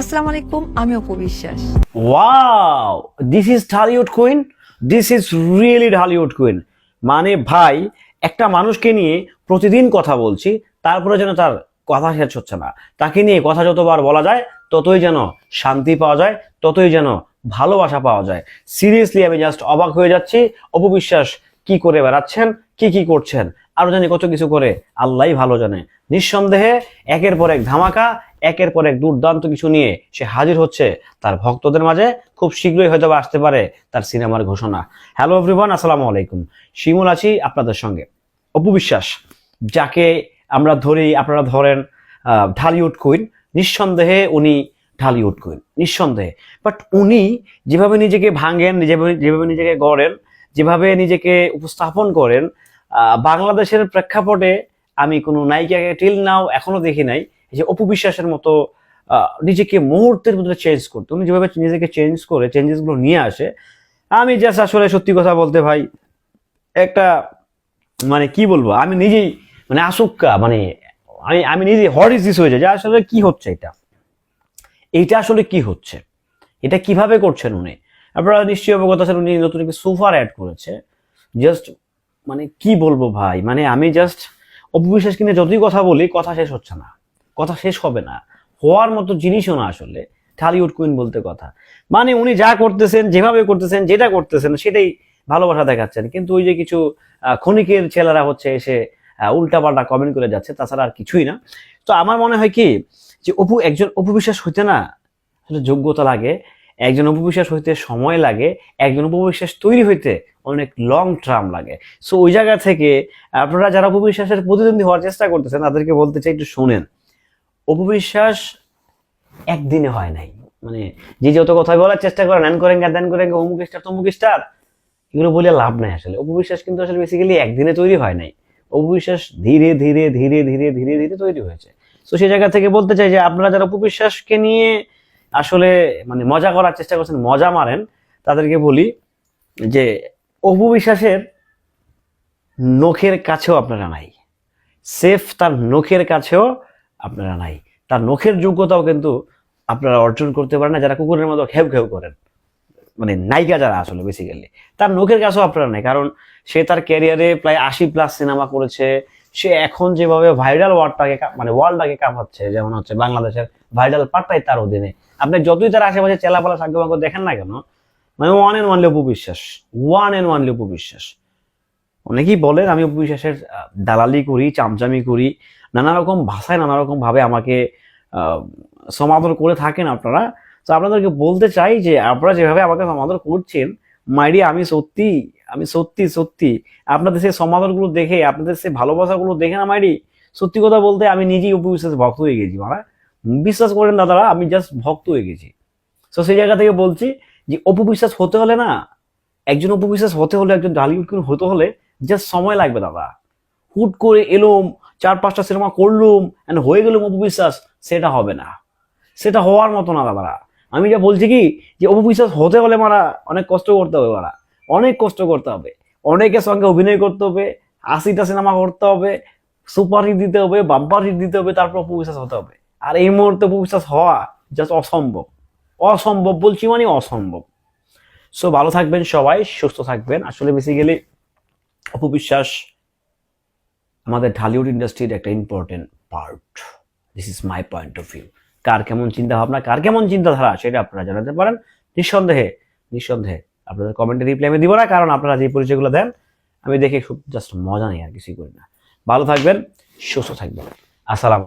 আসসালামু আলাইকুম আমি Apu Biswas. Wow this is Dhallywood queen this is really Dhallywood queen মানে ভাই, একটা মানুষকে নিয়ে প্রতিদিন কথা বলছি, তারপরে যেন তার কথা শেষ হচ্ছে না। তাকে নিয়ে কথা যতবার বলা যায়, ততই যেন শান্তি পাওয়া যায়, ততই যেন ভালোবাসা পাওয়া যায়। সিরিয়াসলি আমি জাস্ট অবাক হয়ে যাচ্ছি অপবিশ্বাস কি করে বেড়াচ্ছেন, কি কি করছেন, আরও জানি কত কিছু করে আল্লাহ ভালো জানে। নিঃসন্দেহে, একের পর এক ধামাকা একের পর এক দুর্দান্ত কিছু নিয়ে সে হাজির হচ্ছে তার ভক্তদের মাঝে। খুব শীঘ্রই হয়তো আসতে পারে তার সিনেমার ঘোষণা। হ্যালো এভরিওয়ান, আসসালামু আলাইকুম। শিমুল আছি আপনাদের সঙ্গে। অপু বিশ্বাস, যাকে আমরা ধরি আপনারা ধরেন ঢালিউড কুইন। নিঃসন্দেহে উনি ঢালিউড কুইন, নিঃসন্দেহে। বাট উনি যেভাবে নিজেকে ভাঙেন, যেভাবে নিজেকে গড়েন, যেভাবে নিজেকে উপস্থাপন করেন বাংলাদেশের প্রেক্ষাপটে আমি কোনো নায়িকাকে টিল নাও এখনও দেখি নাই। যে অপবিশ্বাসের মতো নিজেকে মুহূর্তের মধ্যে চেঞ্জ করতে। উনি যেভাবে নিজেকে চেঞ্জ করে চেঞ্জেসগুলো নিয়ে আসে, আমি জাস্ট আসলে সত্যি কথা বলতে ভাই, একটা মানে কি বলব, আমি নিজেই মানে আসুক্কা মানে আমি আমি নিজে ইজ হয়ে যায় যে আসলে কি হচ্ছে এটা? এইটা আসলে কি হচ্ছে? এটা কীভাবে করছেন উনি? আপনারা নিশ্চয়ই অবগত আছেন উনি নতুন একটি সুফার অ্যাড করেছে। জাস্ট মানে কি বলব ভাই মানে আমি জাস্ট অপবিশ্বাস কিনে যতই কথা বলি, কথা শেষ হচ্ছে না। কথা শেষ হবে না। হওয়ার মতো জিনিসও না আসলে। ঢালিউড কুইন বলতে কথা। মানে উনি যা করতেছেন, যেভাবে করতেছেন, যেটা করতেছেন, সেটাই ভালোবাসা দেখাচ্ছেন। কিন্তু ওই যে কিছু ক্ষণিকের ছেলেরা হচ্ছে এসে উল্টাপাল্টা কমেন্ট করে যাচ্ছে, তাছাড়া আর কিছুই না। তো আমার মনে হয় কি, যে অপু একজন অপবিশ্বাস হইতে না আসলে যোগ্যতা লাগে। একজন উপবিশ্বাস হইতে সময় লাগে। একজন উপবিশ্বাস তৈরি হইতে অনেক লং টার্ম লাগে। সো ওই জায়গা থেকে আপনারা যারা উপবিশ্বাসের প্রতিদ্বন্দ্বী হওয়ার চেষ্টা করতেছেন, তাদেরকে বলতে চাই, একটু শোনেন। উপবিশ্বাস একদিনে হয় নাই। মানে যে যত কথা বলার চেষ্টা করেন ন্যান করেন দেন করেন অমুক স্টার তমুক স্টার এগুলো বলে লাভ নাই আসলে। অপবিশ্বাস কিন্তু আসলে বেসিক্যালি একদিনে তৈরি হয় নাই। অপবিশ্বাস ধীরে ধীরে ধীরে ধীরে ধীরে ধীরে তৈরি হয়েছে। তো সেই জায়গা থেকে বলতে চাই যে আপনারা যারা অপবিশ্বাসকে নিয়ে আসলে মানে মজা করার চেষ্টা করছেন, মজা মারেন, তাদেরকে বলি যে অপবিশ্বাসের নখের কাছেও আপনারা নাই। সেফ তার নখের কাছেও আপনারা নাই। তার নখের যোগ্যতাও কিন্তু আপনারা অর্জন করতে পারেন না, যারা কুকুরের মতো ঘেউ ঘেউ করেন। মানে নায়িকা যারা আসলে বেসিক্যালি তার নখের কাছেও আপনারা নেই, কারণ সে তার ক্যারিয়ারে প্রায় আশি প্লাস সিনেমা করেছে। সে এখন যেভাবে ভাইরাল ওয়ার্ডটাকে মানে ওয়ার্ল্ডটাকে কামাচ্ছে, যেমন হচ্ছে বাংলাদেশের ভাইরাল পার্টটাই তার অধীনে। আপনি যতই তার আশেপাশে চেলাপালা সাগ্যবাঙ্গ দেখেন না কেন মানে one and only Apu Biswas one and only Apu Biswas অনেকেই বলেন আমি উপবিশ্বাসের আহ, দালালি করি চামচামি করি নানা রকম ভাষায় নানা রকম ভাবে আমাকে সমাদর করে থাকেন আপনারা। তো আপনাদেরকে বলতে চাই যে আপনারা যেভাবে আমাকে সমাদর করছেন মাইরি আমি সত্যি আমি সত্যি সত্যি আপনাদের সেই সমাদরগুলো দেখে আপনাদের সেই ভালোবাসাগুলো দেখে না মাইরি সত্যি কথা বলতে আমি নিজেই উপবিশ্বাস ভক্ত হয়ে গেছি মারা। বিশ্বাস করেন দাদারা আমি জাস্ট ভক্ত হয়ে গেছি। তো সেই জায়গা থেকে বলছি যে অপবিশ্বাস হতে হলে না একজন অপবিশ্বাস হতে হলে একজন ঢালিউড কিং হতে হলে জাস্ট সময় লাগবে, দাদা। হুট করে এলোম, চার পাঁচটা সিনেমা করলুম অ্যান্ড হয়ে গেলুম অপবিশ্বাস সেটা হবে না। সেটা হওয়ার মতো না দাদারা আমি যা বলছি কি, যে অপবিশ্বাস হতে হলে মারা অনেক কষ্ট করতে হবে, মারা। অনেক কষ্ট করতে হবে। অনেকের সঙ্গে অভিনয় করতে হবে, আশিটা সিনেমা করতে হবে সুপার হিট দিতে হবে বাম্পার হিট দিতে হবে, তারপর অপবিশ্বাস হতে হবে। আর এই মুহূর্তে অপবিশ্বাস হওয়া জাস্ট অসম্ভব। অসম্ভব বলছি মানে অসম্ভব। সো ভালো থাকবেন সবাই, সুস্থ থাকবেন। আসলে বেসিক্যালি অপবিশ্বাস আমাদের ঢালিউড ইন্ডাস্ট্রির একটা important part this is my point of view কার কেমন চিন্তা ভাবনা কার কেমন চিন্তাধারা সেটা আপনারা জানাতে পারেন। নিঃসন্দেহে নিঃসন্দেহে আপনাদের কমেন্টে রিপ্লাই আমি দিব না, কারণ আপনারা যে পরিচয়গুলো দেন, আমি দেখে খুব জাস্ট মজা নেই আর কিছুই করি না। ভালো থাকবেন, সুস্থ থাকবেন। আসসালাম